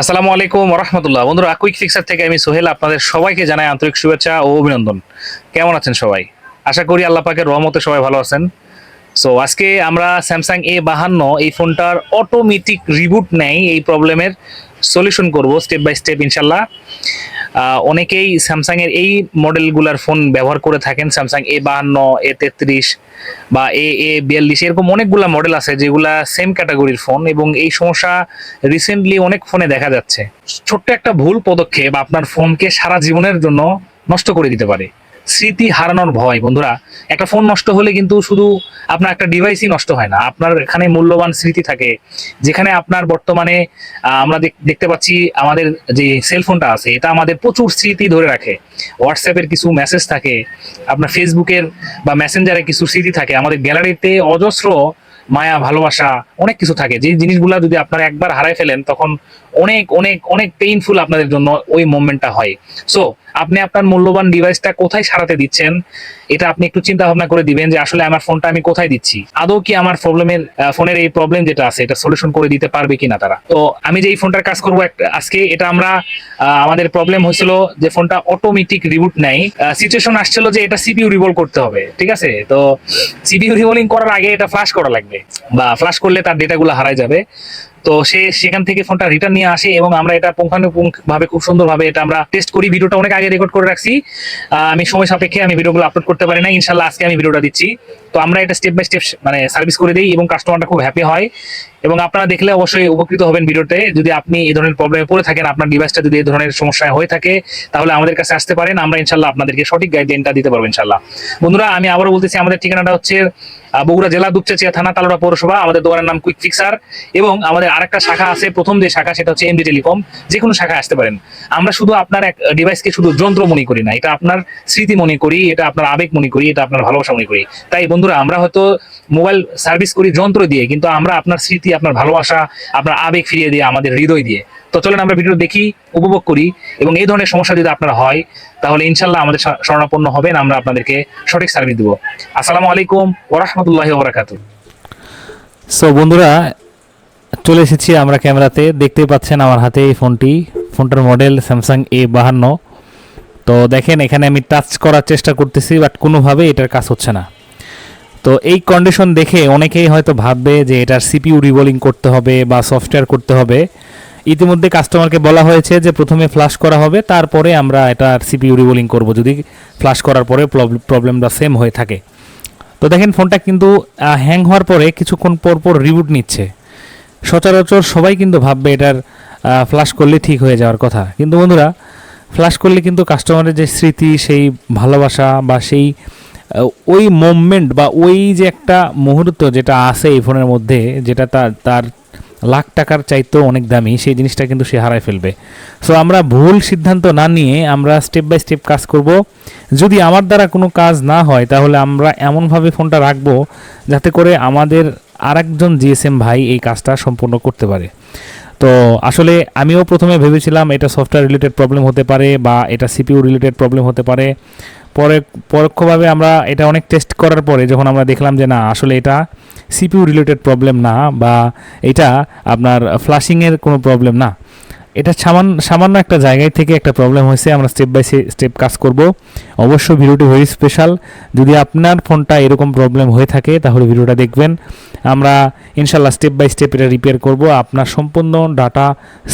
আসসালামু আলাইকুম রহমতুল্লাহ বন্ধুরা কুইক ফিক্সার থেকে আমি সোহেল আপনাদের সবাইকে জানাই আন্তরিক শুভেচ্ছা ও অভিনন্দন। কেমন আছেন সবাই? আশা করি আল্লাহ পাকের রহমতে সবাই ভালো আছেন। সো আজকে আমরা স্যামসাং এ বাহান্ন এই ফোনটার অটোমেটিক রিবুট নেয় এই প্রবলেমের সলিউশন করব স্টেপ বাই স্টেপ ইনশাল্লাহ। অনেকেই স্যামসাংয়ের এই মডেলগুলার ফোন ব্যবহার করে থাকেন স্যামসাং এ বাহান্ন, এ তেত্রিশ বা এ এ বিয়াল্লিশ, এরকম অনেকগুলা মডেল আছে যেগুলা সেম ক্যাটাগরির ফোন এবং এই সমস্যা রিসেন্টলি অনেক ফোনে দেখা যাচ্ছে। ছোট্ট একটা ভুল পদক্ষেপ আপনার ফোনকে সারা জীবনের জন্য নষ্ট করে দিতে পারে। স্মৃতি হারানোর ভয়, বন্ধুরা। একটা ফোন নষ্ট হলে কিন্তু শুধু আপনার একটা ডিভাইসই নষ্ট হয় না। আপনার এখানে মূল্যবান স্মৃতি থাকে। যেখানে আপনার বর্তমানে আমরা দেখ- দেখতে পাচ্ছি আমাদের যে সেলফোনটা আছে, এটা আমাদের প্রচুর স্মৃতি ধরে রাখে। হোয়াটসঅ্যাপের কিছু মেসেজ থাকে, আপনার ফেসবুকের বা মেসেঞ্জারে কিছু স্মৃতি থাকে। আমাদের গ্যালারিতে অজস্র মায়া, ভালোবাসা, অনেক কিছু থাকে। যে জিনিসগুলো যদি আপনারা একবার হারাই ফেলেন, তখন অনেক অনেক অনেক পেইনফুল আপনাদের জন্য ওই মোমেন্টটা হয়। সো আপনি আপনার মূল্যবান ডিভাইসটা কোথায় সারাতে দিচ্ছেন, এটা আপনি একটু চিন্তা ভাবনা করে দিবেন যে আসলে আমার ফোনটা আমি কোথায় দিচ্ছি। আদৌ কি আমার প্রবলেমের ফোনের এই প্রবলেম যেটা আছে, এটা সলিউশন করে দিতে পারবে কিনা তারা? তো আমি যে এই ফোনটার কাজ করব আজকে, এটা আমরা আমাদের প্রবলেম হয়েছিল যে ফোনটা অটোমেটিক রিবুট নেই সিচুয়েশন আসছিল যে এটা সিপিইউ রিভল করতে হবে, ঠিক আছে? তো সিপিইউ রিভলিং করার আগে এটা ফ্লাশ করা লাগবে, বা ফ্লাশ করলে তার ডেটাগুলো হারায় যাবে। তো সে সেখান থেকে ফোনটা রিটার্ন নিয়ে আসে এবং আমরা এটা পুঙ্খানুপুঙ্খ ভাবে খুব সুন্দরভাবে এটা আমরা টেস্ট করি। ভিডিওটা অনেক আগে রেকর্ড করে রাখছি। আমি সময় সাপেক্ষে আমি ভিডিওগুলো আপলোড করতে পারি না ইনশাল্লাহ আজকে আমি ভিডিওটা দিচ্ছি। তো আমরা এটা স্টেপ বাই স্টেপ মানে সার্ভিস করে দিই এবং কাস্টমারটা খুব হ্যাপি হয়। এবং আপনারা দেখলে অবশ্যই উপকৃত হবেন ভিডিওতে। যদি আপনি এই ধরনের প্রবলেমে পড়ে থাকেন, আপনার ডিভাইসটা যদি এই ধরনের সমস্যায় হয়ে থাকে, তাহলে আমাদের কাছে আসতে পারেন। আমরা ইনশাল্লাহ আপনাদেরকে সঠিক গাইডলাইনটা দিতে পারব ইনশাল্লাহ বন্ধুরা, আমি আবারও বলতেছি, আমাদের ঠিকানাটা হচ্ছে বগুড়া জেলা দুপচাচিয়া থানা, তালোড়া পৌরসভা, আমাদের দোকানের নাম কুইক ফিক্সার এবং আমাদের আরেকটা শাখা আছে, প্রথম যে শাখা সেটা হচ্ছে এমডি টেলিকম যে কোনো শাখায় আসতে পারেন। আমরা শুধু আপনার এক ডিভাইসকে শুধু যন্ত্র মনে করি না, এটা আপনার স্মৃতি মনে করি, এটা আপনার আবেগ মনে করি, এটা আপনার ভালোবাসা মনে করি। তাই বন্ধুরা, আমরা হয়তো মোবাইল সার্ভিস করি যন্ত্র দিয়ে, কিন্তু আমরা আপনার স্মৃতি, আপনার ভালোবাসা, আপনার আবেগ ফিরিয়ে দিয়ে, আমাদের হৃদয় দিয়ে। তো চলেন আমরা ভিডিও দেখি, উপভোগ করি এবং এই ধরনের সমস্যা যদি আপনার হয়, তাহলে ইনশাল্লাহ আমাদের শরণাপন্ন হবেন, আমরা আপনাদেরকে সঠিক সার্ভিস দেবো। আসসালামু আলাইকুম ওরহমতুল্লাহ ওবরাকাতু সো বন্ধুরা, চলে এসেছি আমরা ক্যামেরাতে। দেখতেই পাচ্ছেন আমার হাতে এই ফোনটি। ফোনটার মডেল স্যামসাং এ বাহান্ন। তো দেখেন, এখানে আমি টাচ করার চেষ্টা করতেছি বাট কোনোভাবে এটার কাজ হচ্ছে না। তো এই কন্ডিশন দেখে অনেকেই হয়তো ভাববে যে এটার সিপিইউ রিবোলিং করতে হবে বা সফটওয়্যার করতে হবে। ইতিমধ্যে কাস্টমারকে বলা হয়েছে যে প্রথমে ফ্লাশ করা হবে, তারপরে আমরা এটার সিপিইউ রিবোলিং করব। যদি ফ্লাশ করার পরে প্রবলেমটা সেম হয়ে থাকে। তো দেখেন ফোনটা কিন্তু হ্যাং হওয়ার পরে কিছুক্ষণ পর পর রিবুট নিচ্ছে। সচরাচর সবাই কিন্তু ভাববে এটার ফ্লাশ করলে ঠিক হয়ে যাওয়ার কথা। কিন্তু বন্ধুরা ফ্লাশ করলে কিন্তু কাস্টমারের যে স্মৃতি, সেই ভালোবাসা বা সেই ওই মোমেন্ট বা ওই যে একটা মুহূর্ত যেটা আছে এই ফোনের মধ্যে, যেটা তার তার লাখ টাকার চাইতেও অনেক দামি, সেই জিনিসটা কিন্তু সে হারায় ফেলবে। সো আমরা ভুল সিদ্ধান্ত না নিয়ে আমরা স্টেপ বাই স্টেপ কাজ করব। যদি আমার দ্বারা কোনো কাজ না হয়, তাহলে আমরা এমনভাবে ফোনটা রাখব যাতে করে আমাদের আরেকজন জিএসএম ভাই এই কাজটা সম্পূর্ণ করতে পারে। তো, আসলে আমিও প্রথমে ভেবেছিলাম এটা সফটওয়্যার রিলেটেড প্রবলেম হতে পারে বা এটা সিপিইউ রিলেটেড প্রবলেম হতে পারে। পরে, পরোক্ষভাবে আমরা এটা অনেক টেস্ট করার পরে যখন আমরা দেখলাম যে না, আসলে এটা সিপিইউ রিলেটেড প্রবলেম না বা এটা আপনার ফ্লাশিংয়ের কোনো প্রবলেম না এটা সামান্য সামান্য একটা জায়গায় থেকে একটা প্রবলেম হয়েছে, আমরা স্টেপ বাই স্টেপ কাজ করব। অবশ্য ভিডিওটি ভেরি স্পেশাল যদি আপনার ফোনটা এরকম প্রবলেম হয়ে থাকে, তাহলে ভিডিওটা দেখবেন। আমরা ইনশাল্লাহ স্টেপ বাই স্টেপ এটা রিপেয়ার করব আপনার সম্পূর্ণ ডাটা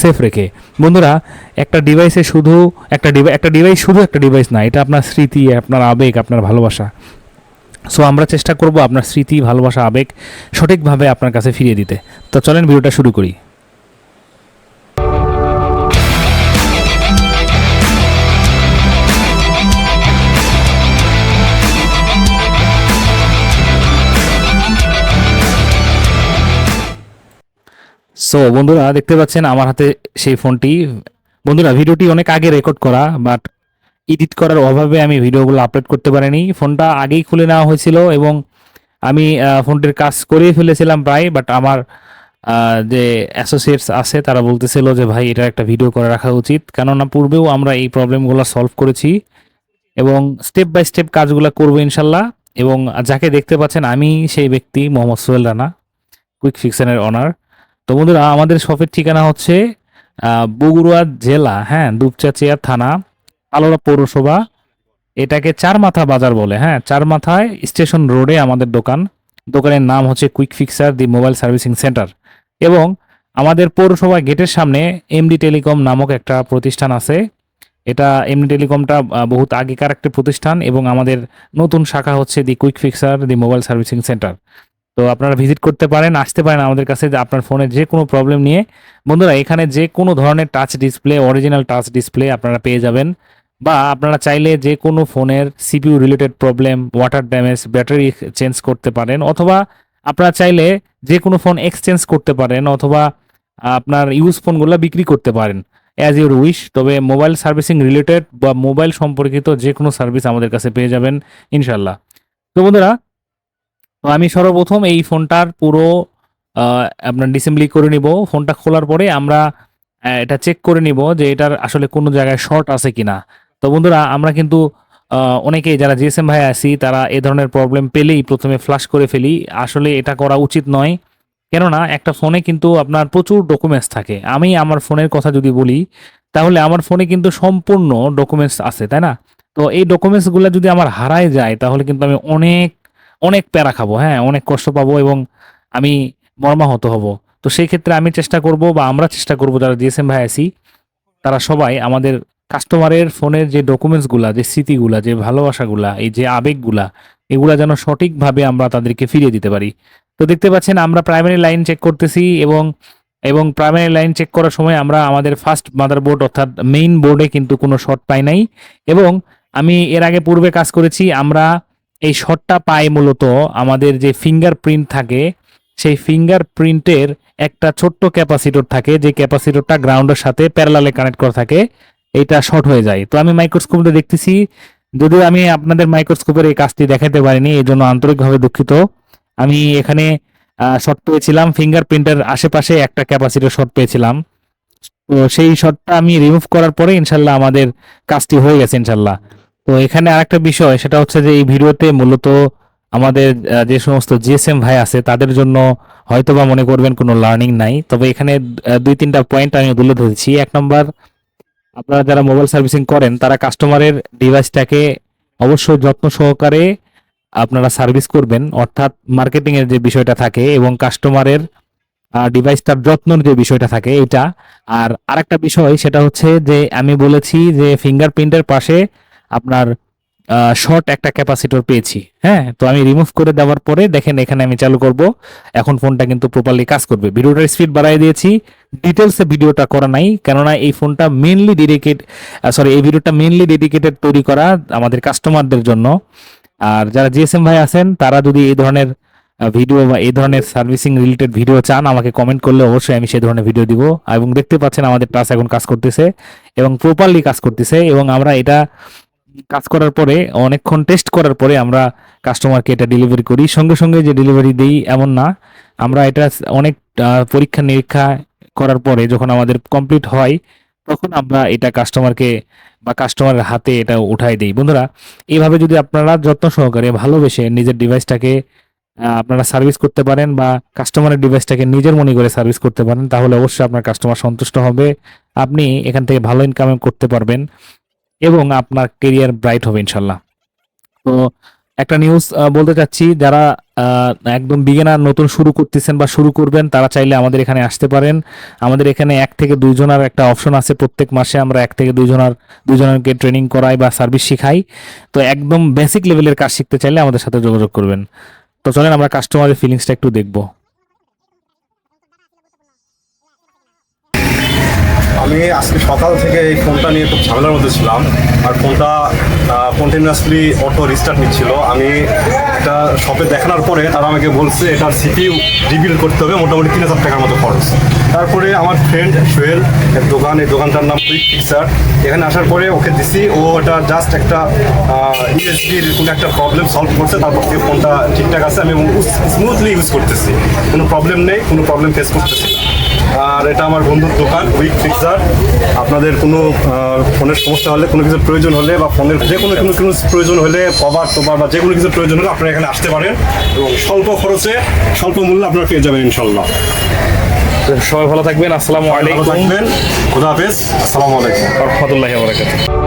সেফ রেখে। বন্ধুরা, একটা ডিভাইসে শুধু একটা ডিভাইস একটা ডিভাইস শুধু একটা ডিভাইস না, এটা আপনার স্মৃতি, আপনার আবেগ, আপনার ভালোবাসা। সো আমরা চেষ্টা করব আপনার স্মৃতি, ভালোবাসা, আবেগ সঠিকভাবে আপনার কাছে ফিরিয়ে দিতে। তো চলেন ভিডিওটা শুরু করি। সো বন্ধুরা, দেখতে পাচ্ছেন আমার হাতে সেই ফোনটি। বন্ধুরা, ভিডিওটি অনেক আগে রেকর্ড করা বাট এডিট করার অভাবে আমি ভিডিওগুলো আপলোড করতে পারিনি। ফোনটা আগেই খুলে নেওয়া হয়েছিল এবং আমি ফোনটির কাজ করেই ফেলেছিলাম প্রায় বাট আমার যে অ্যাসোসিয়েটস আছে, তারা বলতেছিল যে, ভাই, এটা একটা ভিডিও করে রাখা উচিত। কেননা, পূর্বেও আমরা এই প্রবলেমগুলো সলভ করেছি এবং স্টেপ বাই স্টেপ কাজগুলো করব ইনশাল্লাহ। এবং যাকে দেখতে পাচ্ছেন, আমি সেই ব্যক্তি, মোহাম্মদ সোহেল রানা কুইক ফিকশনের অনার তো বন্ধুরা, আমাদের শপের ঠিকানা হচ্ছে বগুড়া জেলা হ্যাঁ দুপচাচিয়া থানা, আলোড়া পৌরসভা। এটাকে চার মাথা বাজার বলে হ্যাঁ চার মাথায় স্টেশন রোডে আমাদের দোকান। দোকানের নাম হচ্ছে quick fixer the mobile servicing centre. এবং আমাদের পৌরসভা গেটের সামনে এমডি টেলিকম নামক একটা প্রতিষ্ঠান আছে। এটা এমডি টেলিকমটা বহুত আগেকার একটা প্রতিষ্ঠান এবং আমাদের নতুন শাখা হচ্ছে the quick fixer the mobile servicing centre. তো আপনারা ভিজিট করতে পারেন, আসতে পারেন আমাদের কাছে, আপনার ফোনের যে কোনো প্রবলেম নিয়ে। বন্ধুরা, এখানে যে কোনো ধরনের touch display original touch display আপনারা পেয়ে যাবেন। বা আপনারা চাইলে যে কোনো ফোনের CPU related problem water damage battery change করতে পারেন, অথবা আপনারা চাইলে যে কোনো ফোন এক্সচেঞ্জ করতে পারেন, অথবা আপনার ইউজ ফোনগুলো বিক্রি করতে পারেন। অ্যাজ ইউর উইশ তবে মোবাইল সার্ভিসিং রিলেটেড বা মোবাইল সম্পর্কিত যে কোনো সার্ভিস আমাদের কাছে পেয়ে যাবেন ইনশাল্লাহ তো বন্ধুরা তো আমি সর্বপ্রথম এই ফোনটার পুরো আপনার ডিসেম্বলি করে নিব। ফোনটা খোলার পরে আমরা এটা চেক করে নিব যে এটার আসলে কোনো জায়গায় শর্ট আছে কিনা। তো বন্ধুরা, আমরা কিন্তু অনেকেই যারা জিএসএম ভাই আছি, তারা এ ধরনের প্রবলেম পেলেই প্রথমে ফ্লাশ করে ফেলি। আসলে এটা করা উচিত নয়। কেননা, একটা ফোনে কিন্তু আপনার প্রচুর ডকুমেন্টস থাকে। আমি আমার ফোনের কথা যদি বলি, তাহলে আমার ফোনে কিন্তু সম্পূর্ণ ডকুমেন্টস আছে, তাই না? তো এই ডকুমেন্টসগুলো যদি আমার হারায় যায়, তাহলে কিন্তু আমি অনেক অনেক প্যারা খাব হ্যাঁ অনেক কষ্ট পাবো এবং আমি মর্মাহত হব। তো সেই ক্ষেত্রে আমি চেষ্টা করব বা আমরা চেষ্টা করব, যারা জিএসএম ভাই আছি, তারা সবাই আমাদের কাস্টমারের ফোনের যে ডকুমেন্টসগুলা যে স্মৃতিগুলা, যে ভালোবাসাগুলা, এই যে আবেগগুলা, এগুলা যেন সঠিকভাবে আমরা তাদেরকে ফিরিয়ে দিতে পারি। তো দেখতে পাচ্ছেন, আমরা প্রাইমারি লাইন চেক করতেছি এবং এবং প্রাইমারি লাইন চেক করার সময় আমরা আমাদের ফার্স্ট মাদারবোর্ড অর্থাৎ মেইন বোর্ডে কিন্তু কোনো শর্ট পাই নাই এবং আমি এর আগে পূর্বে কাজ করেছি, আমরা এই শটটা পাই মূলত আমাদের যে ফিঙ্গারপ্রিন্ট থাকে, সেই ফিঙ্গারপ্রিন্টের একটা ছোট্ট ক্যাপাসিটর থাকে, যে ক্যাপাসিটরটা গ্রাউন্ডের সাথে প্যারালালে কানেক্ট করা থাকে, এইটা শর্ট হয়ে যায়। তো আমি মাইক্রোস্কোপে দেখতেছি, যদিও আমি আপনাদের মাইক্রোস্কোপের এই কাজটি দেখাতে পারিনি, এই জন্য আন্তরিকভাবে দুঃখিত। আমি এখানে শর্ট পেয়েছিলাম ফিঙ্গারপ্রিন্টের আশেপাশে একটা ক্যাপাসিটর শর্ট পেয়েছিলাম। তো সেই শর্টটা আমি রিমুভ করার পরে ইনশাল্লাহ আমাদের কাজটি হয়ে গেছে, ইনশাল্লাহ। তো এখানে আরেকটা বিষয়, সেটা হচ্ছে যে এই ভিডিওতে মূলত আমাদের যে সমস্ত জিএসএম ভাই আছে, তাদের জন্য হয়তো বা মনে করবেন কোনো লার্নিং নাই। তবে এখানে দুই তিনটা পয়েন্ট আমি তুলে ধরেছি। এক নম্বর আপনারা যারা মোবাইল সার্ভিসিং করেন, তারা কাস্টমারের ডিভাইসটাকে অবশ্যই যত্ন সহকারে আপনারা সার্ভিস করবেন। অর্থাৎ মার্কেটিং এর যে বিষয়টা থাকে এবং কাস্টমারের ডিভাইসটার যত্নর যে বিষয়টা থাকে এটা। আর আরেকটা বিষয়, সেটা হচ্ছে যে আমি বলেছি যে ফিঙ্গারপ্রিন্টের পাশে আপনার শর্ট একটা ক্যাপাসিটর পেয়েছি হ্যাঁ? তো আমি রিমুভ করে দেওয়ার পরে দেখেন এখানে আমি চালু করব। এখন ফোনটা কিন্তু প্রপারলি কাজ করবে। ভিডিওটার স্পিড বাড়াই দিয়েছি। ডিটেলসে ভিডিওটা করা নাই, কেননা এই ফোনটা মেনলি ডেডিকেট সরি এই ভিডিওটা মেনলি ডেডিকেটেড তৈরি করা আমাদের কাস্টমারদের জন্য। আর যারা জিএসএম ভাই আছেন, তারা যদি এই ধরনের ভিডিও বা এই ধরনের সার্ভিসিং রিলেটেড ভিডিও চান, আমাকে কমেন্ট করলে অবশ্যই আমি সেই ধরনের ভিডিও দিব। এবং দেখতে পাচ্ছেন আমাদের টাচ এখন কাজ করতেছে এবং প্রপারলি কাজ করতেছে এবং আমরা এটা কাজ করার পরে, অনেকক্ষণ টেস্ট করার পরে আমরা কাস্টমারকে এটা ডেলিভারি করি। সঙ্গে সঙ্গে যে ডেলিভারি দেই এমন না। আমরা এটা অনেক পরীক্ষা নিরীক্ষা করার পরে যখন আমাদের কমপ্লিট হয়, তখন আমরা এটা কাস্টমারকে বা কাস্টমারের হাতে এটা উঠাই দিই। বন্ধুরা এইভাবে যদি আপনারা যত্ন সহকারে ভালোবেসে নিজের ডিভাইসটাকে আপনারা সার্ভিস করতে পারেন বা কাস্টমারের ডিভাইসটাকে নিজের মনে করে সার্ভিস করতে পারেন, তাহলে অবশ্যই আপনার কাস্টমার সন্তুষ্ট হবে। আপনি এখান থেকে ভালো ইনকাম করতে পারবেন। এবং আপনার কেরিয়ার ব্রাইট হবে ইনশাল্লাহ। তো একটা নিউজ বলতে চাচ্ছি, যারা একদম বিগিনার নতুন শুরু করতেছেন বা শুরু করবেন, তারা চাইলে আমাদের এখানে আসতে পারেন। আমাদের এখানে এক থেকে দুইজনের একটা অপশন আছে। প্রত্যেক মাসে আমরা এক থেকে দুইজনের, দুইজনকে ট্রেনিং করাই বা সার্ভিস শেখাই। তো একদম বেসিক লেভেলের কাজ শিখতে চাইলে আমাদের সাথে যোগাযোগ করবেন। তো চলেন, আমরা কাস্টমারের ফিলিংসটা একটু দেখব। আমি আজকে সকাল থেকে এই ফোনটা নিয়ে খুব ঝামেলার মধ্যে ছিলাম। আর ফোনটা কন্টিনিউয়াসলি অটো রিস্টার্ট নিচ্ছিল। আমি এটা শপে দেখানোর পরে তারা আমাকে বলছে, এটার সিপিইউ রিবিল করতে হবে, মোটামুটি তিন হাজার টাকার মতো খরচ। তারপরে আমার ফ্রেন্ড সোহেল, এর দোকান, এই দোকানটার নাম কুইক ফিক্সার এখানে আসার পরে ওকে দিছি, ও এটা জাস্ট একটা ইউএসবির কোনো একটা প্রবলেম সলভ করছে, তারপর থেকে ফোনটা ঠিকঠাক আছে, আমি স্মুথলি ইউজ করতেছি। কোনো প্রবলেম নেই, কোনো প্রবলেম ফেস করতেছি না। আর এটা আমার বন্ধুর দোকান উইক ফিক্সার আপনাদের কোনো ফোনের সমস্যা হলে কোনো কিছু প্রয়োজন হলে বা ফোনের যে কোনো কোনো কোনো প্রয়োজন হলে কভার টোভার বা যে কোনো কিছু প্রয়োজন হলে আপনারা এখানে আসতে পারেন এবং স্বল্প খরচে স্বল্প মূল্যে আপনারা পেয়ে যাবেন ইনশাল্লাহ সবাই ভালো থাকবেন আসসালামু আলাইকুম। থাকবেন। খুদা হাফেজ। আসসালামু আলাইকুম। রহমতুল্লাহি বারাকাতুহু।